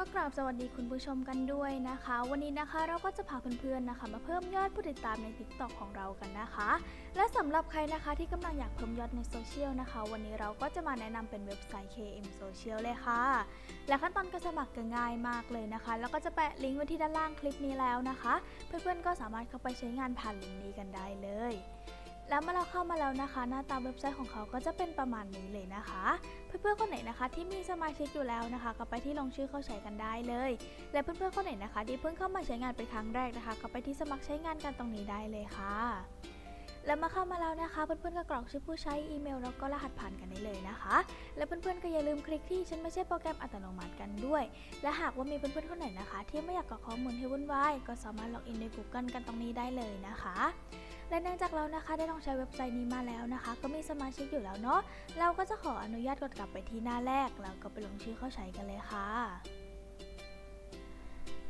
ก็กราบสวัสดีคุณผู้ชมกันด้วยนะคะ วันนี้นะคะเราก็จะพาเพื่อนๆนะคะ มาเพิ่มยอดผู้ติดตามใน TikTok ของเรากันนะคะ และสำหรับใครนะคะที่กำลังอยากเพิ่มยอดในโซเชียลนะคะ วันนี้เราก็จะมาแนะนำเป็นเว็บไซต์ KM Social เลยค่ะ และขั้นตอนการสมัครก็ง่ายมากเลยนะคะ แล้วก็จะแปะลิงก์ไว้ที่ด้านล่างคลิปนี้แล้วนะคะ เพื่อนๆก็สามารถเข้าไปใช้งานผ่านลิงก์นี้กันได้เลย แล้วเมื่อเราเข้ามาแล้วนะคะ หน้าตาเว็บไซต์ของเขาก็จะเป็นประมาณนี้เลยนะคะ เพื่อนๆคนไหนนะคะ ที่มีสมาชิกอยู่แล้วนะคะ ก็ไปที่ลงชื่อเข้าใช้กันได้เลย และเพื่อนๆคนไหนนะคะ ที่เพิ่งเข้ามาใช้งานเป็นครั้งแรกนะคะ ก็ไปที่สมัครใช้งานกันตรงนี้ได้เลยค่ะแล้วมาเข้ามาแล้วนะคะ เพื่อนๆก็กรอกชื่อผู้ใช้อีเมลแล้วก็รหัสผ่านกันได้เลยนะคะ และเพื่อนๆก็อย่าลืมคลิกที่ฉันไม่ใช่โปรแกรมอัตโนมัติกันด้วย และหากว่ามีเพื่อนๆคนไหนนะคะ ที่ไม่อยากกรอกข้อมูลให้วุ่นวายก็สามารถล็อกอินใน Google กันตรงนี้ได้เลยนะคะ และเนื่องจากเรานะคะได้ลองใช้เว็บไซต์นี้มาแล้วนะคะ ก็มีสมาชิกอยู่แล้วเนาะเราก็จะขออนุญาตกดกลับไปที่หน้าแรกแล้วก็ไปลงชื่อเข้าใช้กันเลยค่ะ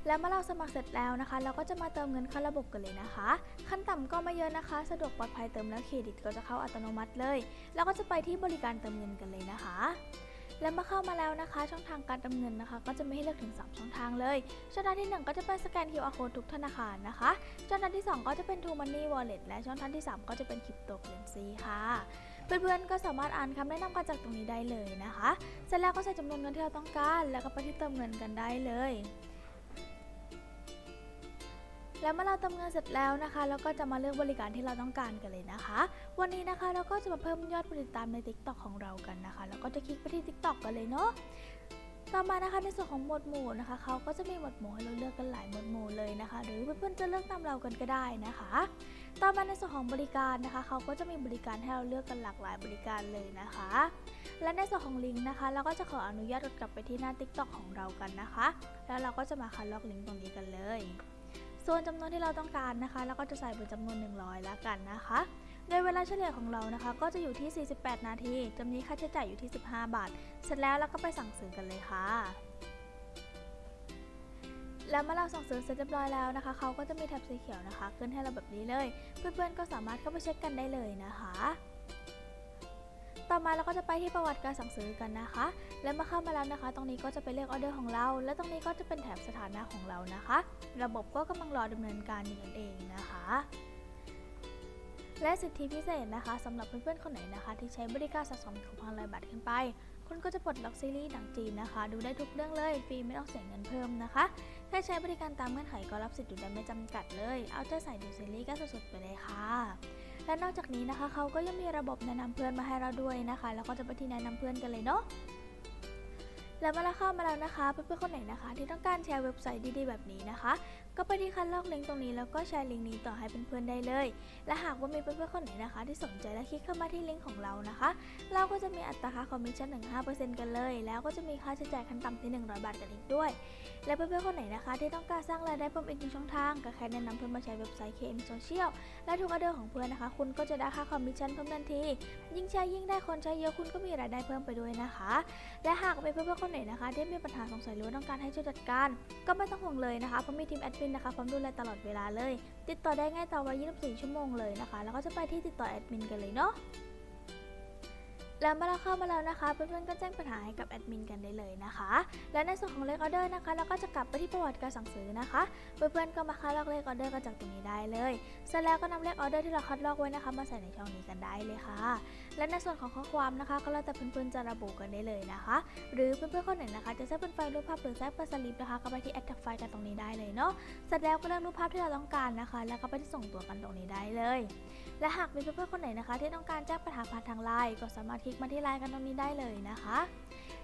แล้วเมื่อเราสมัครเสร็จแล้วนะคะ เราก็จะมาเติมเงินเข้าระบบกันเลยนะคะ ขั้นต่ำก็ไม่เยอะนะคะ สะดวกปลอดภัยเติมแล้วเครดิตก็จะเข้าอัตโนมัติเลย แล้วก็จะไปที่บริการเติมเงินกันเลยนะคะ และเมื่อเข้ามาแล้วนะคะ ช่องทางการเติมเงินนะคะ ก็จะมีให้เลือกถึง 3 ช่องทางเลยช่องทางที่ 1 ก็จะเป็นสแกน QR code ทุกธนาคารนะคะ ช่องทางที่ 2 ก็จะเป็น True Money Wallet และช่องทางที่ 3 ก็จะเป็นคริปโตเคอเรนซีค่ะเพื่อนๆก็สามารถอ่านคำแนะนำกันจากตรงนี้ได้เลยนะคะ เสร็จแล้วก็ใส่จำนวนเงินที่เราต้องการ แล้วก็ไปที่เติมเงินกันได้เลย แล้วเมื่อเราเติมเงินเสร็จแล้วนะคะ เราก็จะมาเลือกบริการที่เราต้องการกันเลยนะคะ วันนี้นะคะเราก็จะมาเพิ่มยอดผู้ติดตามใน TikTok ของเรากันนะคะ แล้วก็จะคลิกไปที่ TikTok กันเลยเนาะต่อมานะคะในส่วนของหมวดหมู่นะคะเขาก็จะมีหมวดหมู่ให้เราเลือกกันหลายหมวดหมู่เลยนะคะ หรือเพื่อนๆจะเลือกตามเรากันก็ได้นะคะ ต่อมาในส่วนของบริการนะคะเขาก็จะมีบริการให้เราเลือกกันหลากหลายบริการเลยนะคะ และในส่วนของลิงก์นะคะ เราก็จะขออนุญาตกดกลับไปที่หน้า TikTok ของเรากันนะคะ แล้วเราก็จะมาคัดลอกลิงก์ตรงนี้กันเลย ส่วนจำนวนที่เราต้องการนะคะเราก็จะใส่เป็นจำนวน 100 แล้วกันนะคะ โดยเวลาเฉลี่ยของเรานะคะ ก็จะอยู่ที่ 48 นาทีจำนี้ค่าใช้จ่ายอยู่ที่ 15 บาท เสร็จแล้วเราก็ไปสั่งซื้อกันเลยค่ะแล้วเมื่อเราสั่งซื้อเสร็จเรียบร้อยแล้วนะคะ เขาก็จะมีแท็บสีเขียวนะคะ ขึ้นให้เราแบบนี้เลย เพื่อนๆก็สามารถเข้าไปเช็คกันได้เลยนะคะ ต่อมาเราก็จะไปที่ประวัติการสั่งซื้อกันนะคะ และเมื่อเข้ามาแล้วนะคะ ตรงนี้ก็จะเป็นเลขออเดอร์ของเรา และตรงนี้ก็จะเป็นแถบสถานะของเรานะคะ ระบบก็กำลังรอดำเนินการอยู่นั่นเองนะคะ และสิทธิพิเศษนะคะสำหรับเพื่อนๆคนไหนนะคะ ที่ใช้บริการสะสมคูปองรายบัตรขึ้นไป คุณก็จะปลดล็อกซีรีส์หนังจีนนะคะ ดูได้ทุกเรื่องเลยฟรีไม่ต้องเสียเงินเพิ่มนะคะแค่ใช้บริการตามเงื่อนไขก็รับสิทธิ์ดูได้ไม่จำกัดเลย เอาใจใส่ดูซีรีส์กันสุดๆไปเลยค่ะ และนอกจากนี้นะคะเขาก็ยังมีระบบแนะนำเพื่อนมาให้เราด้วยนะคะ แล้วก็จะไปที่แนะนำเพื่อนกันเลยเนาะแล้วเมื่อเราเข้ามาแล้วนะคะเพื่อนๆคนไหนนะคะ ที่ต้องการแชร์เว็บไซต์ดีๆแบบนี้นะคะ ก็ไปที่คัดลอกลิงก์ตรงนี้แล้วก็แชร์ลิงก์นี้ต่อให้เพื่อนๆได้เลย และหากว่ามีเพื่อนๆคนไหนนะคะ ที่สนใจและคลิกเข้ามาที่ลิงก์ของเรานะคะ เราก็จะมีอัตราค่าคอมมิชชั่นถึง5%กันเลย แล้วก็จะมีค่าใช้จ่ายขั้นต่ำที่ 100 บาทกันอีกด้วย และเพื่อนๆคนไหนนะคะ ที่ต้องการสร้างรายได้เพิ่มอีกหนึ่งช่องทางก็แค่แนะนำเพื่อนมาใช้เว็บไซต์ KM Social และทุกออเดอร์ของเพื่อนนะคะ คุณก็จะได้ค่าคอมมิชชั่นเพิ่มทันที ยิ่งใช้ยิ่งได้คนใช้เยอะคุณก็มีรายได้เพิ่มไปด้วยนะคะ และหากเป็นเพื่อนๆคนไหนนะคะที่มีปัญหาสงสัยหรือต้องการให้ช่วยจัดการ ก็ไม่ต้องห่วงเลยนะคะเพราะมีทีมแอดมินนะคะพร้อมดูแลตลอดเวลาเลย ติดต่อได้ง่ายต่อวัน24 ชั่วโมงเลยนะคะ แล้วก็จะไปที่ติดต่อแอดมินกันเลยเนาะ แล้วเมื่อเราเข้ามาแล้วนะคะ เพื่อนๆก็แจ้งปัญหาให้กับแอดมินกันได้เลยนะคะ และในส่วนของเลขออเดอร์นะคะเราก็จะกลับไปที่ประวัติการสั่งซื้อนะคะ เพื่อนๆก็มาคัดลอกเลขออเดอร์กันจากตรงนี้ได้เลยเสร็จแล้วก็นำเลขออเดอร์ที่เราคัดลอกไว้นะคะ มาใส่ในช่องนี้กันได้เลยค่ะ และในส่วนของข้อความนะคะ ก็แล้วแต่เพื่อนๆจะระบุกันได้เลยนะคะ หรือเพื่อนๆคนไหนนะคะจะแทรกเป็นไฟล์รูปภาพหรือแทรกเป็นสลิปนะคะก็ไปที่ add tag ไฟล์กันตรงนี้ได้เลยเนาะเสร็จแล้วก็เลือกรูปภาพที่เราต้องการนะคะ แล้วก็ไปที่ส่งตัวกันตรงนี้ได้เลย และหากมีเพื่อนๆคนไหนนะคะ ที่ต้องการแจ้งปัญหาผ่านทางไลน์ก็สามารถคลิกมาที่ไลน์กันตรงนี้ได้เลยนะคะ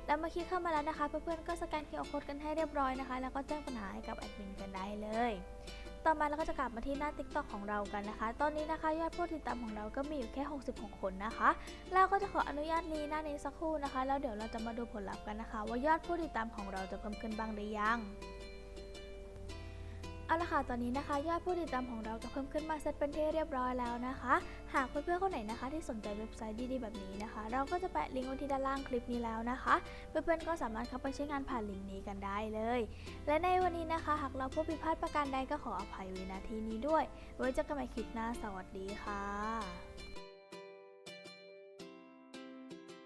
แล้วเมื่อคลิกเข้ามาแล้วนะคะเพื่อนๆก็สแกน QR code กันให้เรียบร้อยนะคะ แล้วก็แจ้งปัญหาให้กับแอดมินกันได้เลยต่อมาเราก็จะกลับมาที่หน้า TikTok ของเรากันนะคะ ตอนนี้นะคะยอดผู้ติดตามของเราก็มีอยู่แค่ 66 คนนะคะ เราก็จะขออนุญาตรีหน้านี้สักครู่นะคะ แล้วเดี๋ยวเราจะมาดูผลลัพธ์กันนะคะ ว่ายอดผู้ติดตามของเราจะเพิ่มขึ้นบ้างหรือยัง เอาละค่ะ ตอนนี้นะคะ ยอดผู้ติดตามของเราก็เพิ่มขึ้นมาเซตเป็นที่เรียบร้อยแล้วนะคะ หากเพื่อนๆคนไหนนะคะ ที่สนใจเว็บไซต์ดีๆแบบนี้นะคะ เราก็จะแปะลิงก์ไว้ที่ด้านล่างคลิปนี้แล้วนะคะ เพื่อนๆก็สามารถเข้าไปใช้งานผ่านลิงก์นี้กันได้เลย และในวันนี้นะคะ หากเราพบผิดพลาดประการใดก็ขออภัยไว้ณที่นี้ด้วย ไว้เจอกันใหม่คลิปหน้า สวัสดีค่ะ